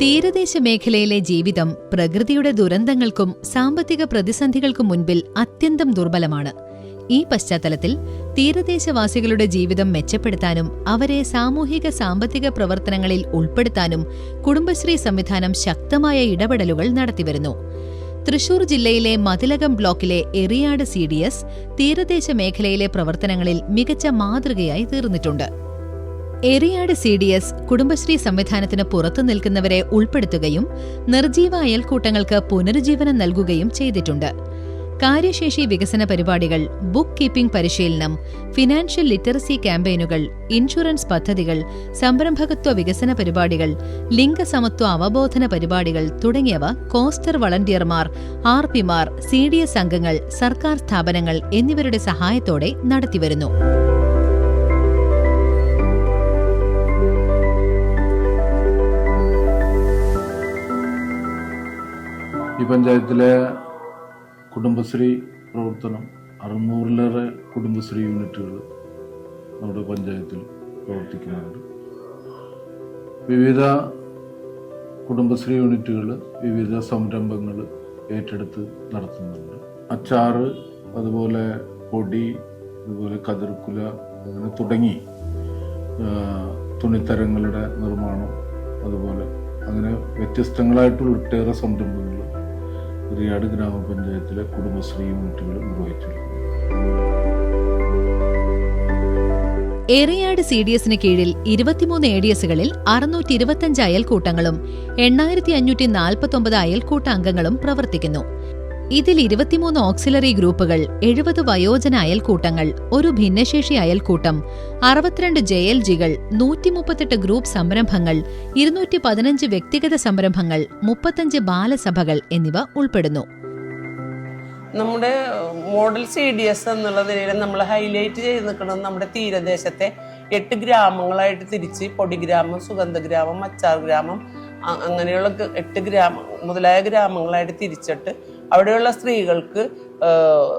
തീരദേശ മേഖലയിലെ ജീവിതം പ്രകൃതിയുടെ ദുരന്തങ്ങൾക്കും സാമ്പത്തിക പ്രതിസന്ധികൾക്കും മുൻപിൽ അത്യന്തം ദുർബലമാണ്. ഈ പശ്ചാത്തലത്തിൽ തീരദേശവാസികളുടെ ജീവിതം മെച്ചപ്പെടുത്താനും അവരെ സാമൂഹിക സാമ്പത്തിക പ്രവർത്തനങ്ങളിൽ ഉൾപ്പെടുത്താനും കുടുംബശ്രീ സംവിധാനം ശക്തമായ ഇടപെടലുകൾ നടത്തിവരുന്നു. തൃശൂർ ജില്ലയിലെ മതിലകം ബ്ലോക്കിലെ എറിയാട് സി ഡി എസ് തീരദേശ മേഖലയിലെ പ്രവർത്തനങ്ങളിൽ മികച്ച മാതൃകയായി തീർന്നിട്ടുണ്ട്. Eriyad C D S Kudumbashree സംവിധാനത്തിന് പുറത്തു നിൽക്കുന്നവരെ ഉൾപ്പെടുത്തുകയും നിർജീവ അയൽക്കൂട്ടങ്ങൾക്ക് പുനരുജ്ജീവനം നൽകുകയും ചെയ്തിട്ടുണ്ട്. കാര്യശേഷി വികസന പരിപാടികൾ ബുക്ക് കീപ്പിംഗ് പരിശീലനം ഫിനാൻഷ്യൽ ലിറ്ററസി ക്യാമ്പയിനുകൾ ഇൻഷുറൻസ് പദ്ധതികൾ സംരംഭകത്വ വികസന പരിപാടികൾ ലിംഗസമത്വ അവബോധന പരിപാടികൾ തുടങ്ങിയവ കോസ്റ്റർ വളണ്ടിയർമാർ ആർ പിമാർ സി ഡി എസ് അംഗങ്ങൾ സർക്കാർ സ്ഥാപനങ്ങൾ എന്നിവരുടെ സഹായത്തോടെ നടത്തിവരുന്നു. പഞ്ചായത്തിലെ കുടുംബശ്രീ പ്രവർത്തനം അറുന്നൂറിലേറെ കുടുംബശ്രീ യൂണിറ്റുകൾ നമ്മുടെ പഞ്ചായത്തിൽ പ്രവർത്തിക്കുന്നുണ്ട്. വിവിധ കുടുംബശ്രീ യൂണിറ്റുകൾ വിവിധ സംരംഭങ്ങൾ ഏറ്റെടുത്ത് നടത്തുന്നുണ്ട്. അച്ചാറ് അതുപോലെ പൊടി അതുപോലെ കതിർക്കുല അങ്ങനെ തുടങ്ങി തുണിത്തരങ്ങളുടെ നിർമ്മാണം അതുപോലെ അങ്ങനെ വ്യത്യസ്തങ്ങളായിട്ടുള്ള ഒട്ടേറെ സംരംഭങ്ങൾ റിയാട് ഗ്രാമപഞ്ചായത്തിലെ കുടുംബശ്രീ യൂണിറ്റുകൾ നിർവഹിച്ചിട്ടുണ്ട്. എറിയാട് സി ഡി എസിന് കീഴിൽ ഇരുപത്തിമൂന്ന് എ ഡി എസുകളിൽ അറുന്നൂറ്റി ഇരുപത്തിയഞ്ച് അയൽക്കൂട്ടങ്ങളും എണ്ണായിരത്തി അഞ്ഞൂറ്റി നാൽപ്പത്തൊമ്പത് അയൽക്കൂട്ട അംഗങ്ങളും പ്രവർത്തിക്കുന്നു. ഇതിൽ ഇരുപത്തിമൂന്ന് ഓക്സിലറി ഗ്രൂപ്പുകൾ എഴുപത് വയോജന അയൽക്കൂട്ടങ്ങൾ ഒരു ഭിന്നശേഷി അയൽക്കൂട്ടം അറുപത്തിരണ്ട് ജെ എൽ ജികൾ നൂറ്റി മുപ്പത്തെട്ട് ഗ്രൂപ്പ് സംരംഭങ്ങൾ ഇരുന്നൂറ്റി പതിനഞ്ച് വ്യക്തിഗത സംരംഭങ്ങൾ മുപ്പത്തഞ്ച് ബാലസഭകൾ എന്നിവ ഉൾപ്പെടുന്നു. നമ്മുടെ മോഡൽ സി ഡി എസ് എന്നുള്ള നിലയിൽ നമ്മൾ ഹൈലൈറ്റ് ചെയ്ത് നിൽക്കുന്നത് നമ്മുടെ തീരദേശത്തെ എട്ട് ഗ്രാമങ്ങളായിട്ട് തിരിച്ച് പൊടിഗ്രാമം സുഗന്ധഗ്രാമം അച്ചാർ ഗ്രാമം അങ്ങനെയുള്ള എട്ട് ഗ്രാമം മുതലായ ഗ്രാമങ്ങളായിട്ട് തിരിച്ചിട്ട് അവിടെയുള്ള സ്ത്രീകൾക്ക്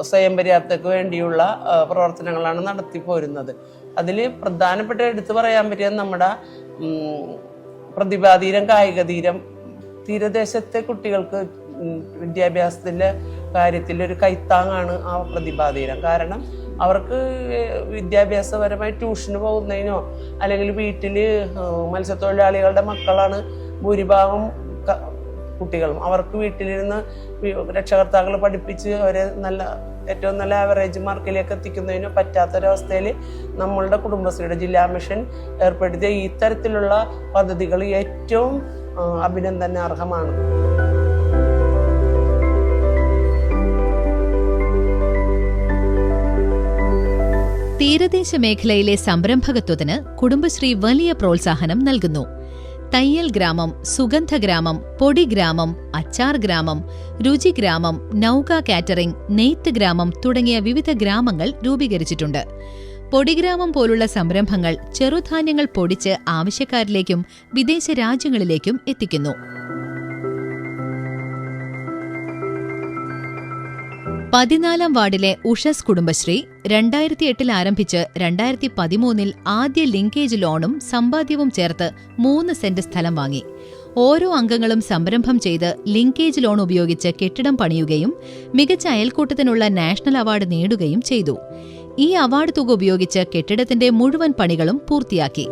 സ്വയം പര്യാപ്തക്ക് വേണ്ടിയുള്ള പ്രവർത്തനങ്ങളാണ് നടത്തി പോരുന്നത്. അതിൽ പ്രധാനപ്പെട്ട എടുത്തു പറയാൻ പറ്റിയ നമ്മുടെ പ്രതിഭാതീരം കായിക തീരം തീരദേശത്തെ കുട്ടികൾക്ക് വിദ്യാഭ്യാസത്തിന്റെ കാര്യത്തിൽ ഒരു കൈത്താങ്ങാണ് ആ പ്രതിഭാതീരം കാരണം അവർക്ക് വിദ്യാഭ്യാസപരമായി ട്യൂഷന് പോകുന്നതിനോ അല്ലെങ്കിൽ വീട്ടിൽ മത്സ്യത്തൊഴിലാളികളുടെ മക്കളാണ് ഭൂരിഭാഗം കുട്ടികളും. അവർക്ക് വീട്ടിലിരുന്ന് രക്ഷകർത്താക്കൾ പഠിപ്പിച്ച് അവരെ നല്ല ഏറ്റവും നല്ല ആവറേജ് മാർക്കിലേക്ക് എത്തിക്കുന്നതിന് പറ്റാത്തൊരവസ്ഥയിൽ നമ്മളുടെ കുടുംബശ്രീയുടെ ജില്ലാ മിഷൻ ഏർപ്പെടുത്തിയ ഈ തരത്തിലുള്ള പദ്ധതികൾ ഏറ്റവും അഭിനന്ദനാർഹമാണ്. തീരദേശ മേഖലയിലെ സംരംഭകത്വത്തിന് കുടുംബശ്രീ വലിയ പ്രോത്സാഹനം നൽകുന്നു. തയ്യൽ ഗ്രാമം സുഗന്ധ ഗ്രാമം പൊടി ഗ്രാമം അച്ചാർ ഗ്രാമം രുചി ഗ്രാമം നൗക കാറ്ററിംഗ് നെയ്ത്ത് ഗ്രാമം തുടങ്ങിയ വിവിധ ഗ്രാമങ്ങൾ രൂപീകരിച്ചിട്ടുണ്ട്. പൊടിഗ്രാമം പോലുള്ള സംരംഭങ്ങൾ ചെറുധാന്യങ്ങൾ പൊടിച്ച് ആവശ്യക്കാരിലേക്കും വിദേശ രാജ്യങ്ങളിലേക്കും എത്തിക്കുന്നു. പതിനാലാം വാർഡിലെ ഉഷസ് കുടുംബശ്രീ രണ്ടായിരത്തി എട്ടിൽ ആരംഭിച്ച് രണ്ടായിരത്തി പതിമൂന്നിൽ ആദ്യ ലിങ്കേജ് ലോണും സമ്പാദ്യവും ചേർത്ത് മൂന്ന് സെന്റ് സ്ഥലം വാങ്ങി. ഓരോ അംഗങ്ങളും സംരംഭം ചെയ്ത് ലിങ്കേജ് ലോൺ ഉപയോഗിച്ച് കെട്ടിടം പണിയുകയും മികച്ച അയൽക്കൂട്ടത്തിനുള്ള നാഷണൽ അവാർഡ് നേടുകയും ചെയ്തു. ഈ അവാർഡ് തുക ഉപയോഗിച്ച് കെട്ടിടത്തിന്റെ മുഴുവൻ പണികളും പൂർത്തിയാക്കി.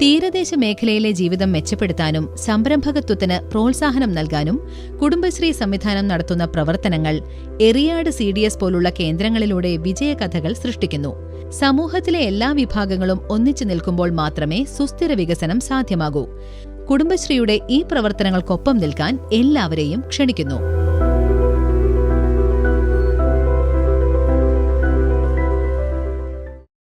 തീരദേശ മേഖലയിലെ ജീവിതം മെച്ചപ്പെടുത്താനും സംരംഭകത്വത്തിന് പ്രോത്സാഹനം നൽകാനും കുടുംബശ്രീ സംവിധാനം നടത്തുന്ന പ്രവർത്തനങ്ങൾ എറിയാട് സി ഡി എസ് പോലുള്ള കേന്ദ്രങ്ങളിലൂടെ വിജയകഥകൾ സൃഷ്ടിക്കുന്നു. സമൂഹത്തിലെ എല്ലാ വിഭാഗങ്ങളും ഒന്നിച്ചു നിൽക്കുമ്പോൾ മാത്രമേ സുസ്ഥിര വികസനം സാധ്യമാകൂ. കുടുംബശ്രീയുടെ ഈ പ്രവർത്തനങ്ങൾക്കൊപ്പം നിൽക്കാൻ എല്ലാവരെയും ക്ഷണിക്കുന്നു.